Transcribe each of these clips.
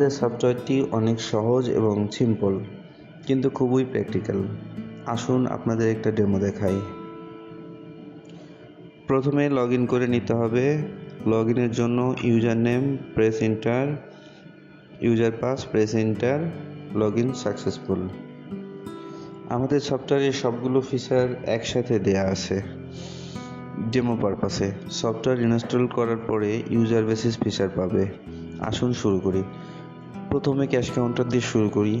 আমাদের সফটওয়্যারটি অনেক সহজ এবং সিম্পল কিন্তু খুবই প্র্যাকটিক্যাল আসুন আপনাদের একটা ডেমো দেখাই। প্রথমে লগ করে নিতে হবে। লগ ইনের জন্য user name press enter user pass press enter log in successful আমাদের সফটওয়্যারের সবগুলো ফিচার একসাথে দেয়া আছে ডেমো পারপাসে সফটওয়্যার ইনস্টল করার পরে ইউজার বেসিস ফিচার পাবে। আসুন শুরু করি। প্রথমে ক্যাশ কাউন্টার দিয়ে শুরু করি।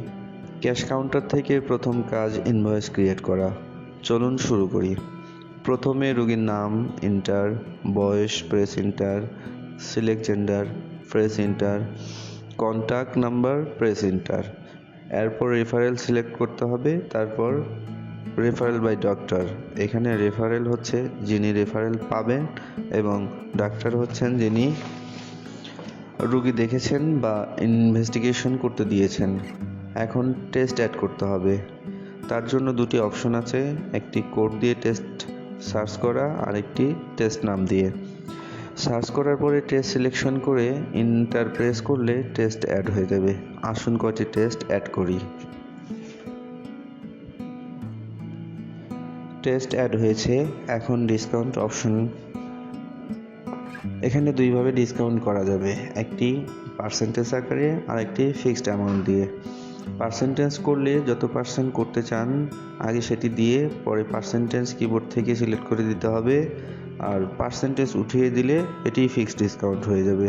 ক্যাশ কাউন্টার থেকে প্রথম কাজ ইনভয়েস ক্রিয়েট করা। চলুন শুরু করি। প্রথমে রোগীর নাম ইন্টার বয়স press enter select gender press enter contact number press enter এরপর রেফারেল সিলেক্ট করতে হবে, তারপর রেফারেল বাই ডক্টর এখানে রেফারেল হচ্ছে যিনি রেফারেল পাবেন এবং ডাক্তার হচ্ছেন যিনি রুগী দেখেছেন বা ইনভেস্টিগেশন করতে দিয়েছেন, এখন টেস্ট অ্যাড করতে হবে। তার জন্য দুটি অপশন আছে, একটি কোড দিয়ে টেস্ট সার্চ করা আর একটি টেস্ট নাম দিয়ে। সার্চ করার পরে টেস্ট সিলেকশন করে ইন্টার প্রেস করলে টেস্ট অ্যাড হয়ে যাবে। আসুন কয়টি টেস্ট অ্যাড করি। টেস্ট অ্যাড হয়েছে, এখন ডিসকাউন্ট অপশন এখানে দুইভাবে ডিসকাউন্ট করা যাবে। একটি পার্সেন্টেজ আকারে আর একটি ফিক্সড অ্যামাউন্ট দিয়ে। পার্সেন্টেজ করলে যত পার্সেন্ট করতে চান, আগে সেটি দিয়ে পরে পার্সেন্টেজ কিবোর্ড থেকে সিলেক্ট করে দিতে হবে। আর পার্সেন্টেজ উঠিয়ে দিলে এটি ফিক্সড ডিসকাউন্ট হয়ে যাবে।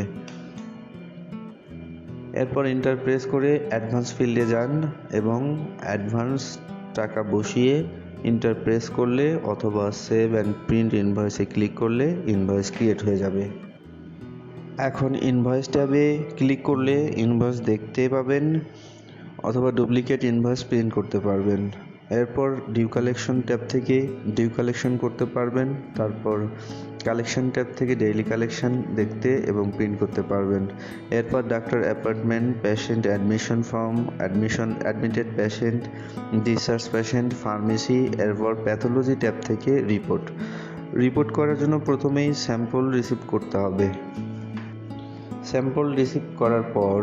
এরপর ইন্টার প্রেস করে অ্যাডভান্স ফিল্ডে যান এবং অ্যাডভান্স টাকা বসিয়ে ইন্টার প্রেস করলে অথবা সেভ অ্যান্ড প্রিন্ট ইনভয়েসে ক্লিক করলে ইনভয়েস ক্রিয়েট হয়ে যাবে। এখন ইনভয়েস ট্যাবে ক্লিক করলে ইনভয়েস দেখতে পাবেন অথবা ডুপ্লিকেট ইনভয়েস প্রিন্ট করতে পারবেন। এরপর ডিউ কালেকশন ট্যাব থেকে ডিউ কালেকশন করতে পারবেন। তারপর কালেকশন ট্যাব থেকে ডেইলি কালেকশন দেখতে এবং প্রিন্ট করতে পারবেন। এরপর doctor appointment patient admission form admission admitted patient discharge patient pharmacy এরপর প্যাথোলজি ট্যাব থেকে রিপোর্ট রিপোর্ট করার জন্য প্রথমেই স্যাম্পল রিসিভ করতে হবে। স্যাম্পল রিসিভ করার পর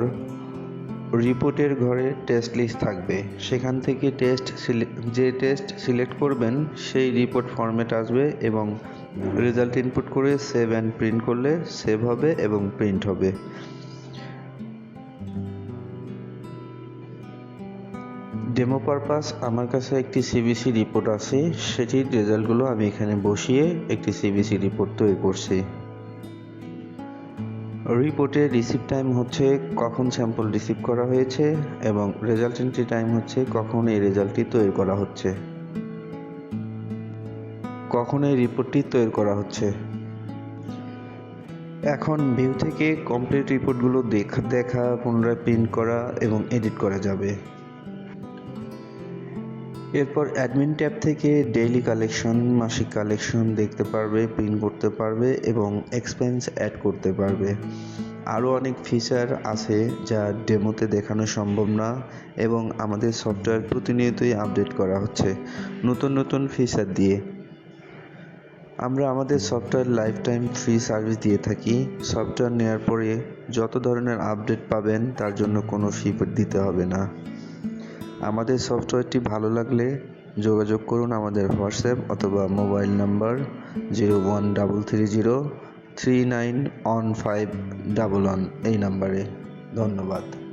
রিপোর্টের ঘরে টেস্ট লিস্ট থাকবে। সেখান থেকে টেস্ট যে টেস্ট সিলেক্ট করবেন, সেই রিপোর্ট ফরম্যাট আসবে এবং রেজাল্ট ইনপুট করে সেভ অ্যান্ড প্রিন্ট করলে সেভ হবে এবং প্রিন্ট হবে। ডেমো পারপাস, আমার কাছে একটি সিবিসি রিপোর্ট আছে। সেটির রেজাল্টগুলো আমি এখানে বসিয়ে একটি সিবিসি রিপোর্ট তৈরি করছি। রিপোর্টে রিসিভ টাইম হচ্ছে কখন স্যাম্পল রিসিভ করা হয়েছে এবং রেজাল্ট এন্ট্রি টাইম হচ্ছে কখন এই রেজাল্টটি তৈরি করা হচ্ছে। কখন এই রিপোর্টটি তৈরি করা হচ্ছে। এখন ভিউ থেকে কমপ্লিট রিপোর্টগুলো দেখা দেখা, পুনরায় প্রিন্ট করা এবং এডিট করা যাবে। এরপর অ্যাডমিন ট্যাব থেকে ডেইলি কালেকশন মাসিক কালেকশন দেখতে পারবে প্রিন্ট করতে পারবে এবং এক্সপেন্স অ্যাড করতে পারবে। আরও অনেক ফিচার আছে যা ডেমোতে দেখানো সম্ভব না এবং আমাদের সফটওয়্যার প্রতিনিয়তই আপডেট করা হচ্ছে নতুন নতুন ফিচার দিয়ে। আমরা আমাদের software life time free service দিয়ে থাকি। সফটওয়্যার নেওয়ার পরে যত ধরনের আপডেট পাবেন তার জন্য কোনো ফি দিতে হবে না। আমাদের সফটওয়্যারটি ভালো লাগলে যোগাযোগ করুন আমাদের হোয়াটসঅ্যাপ অথবা mobile number zero one double three zero three nine one five double one এই নাম্বারে। ধন্যবাদ।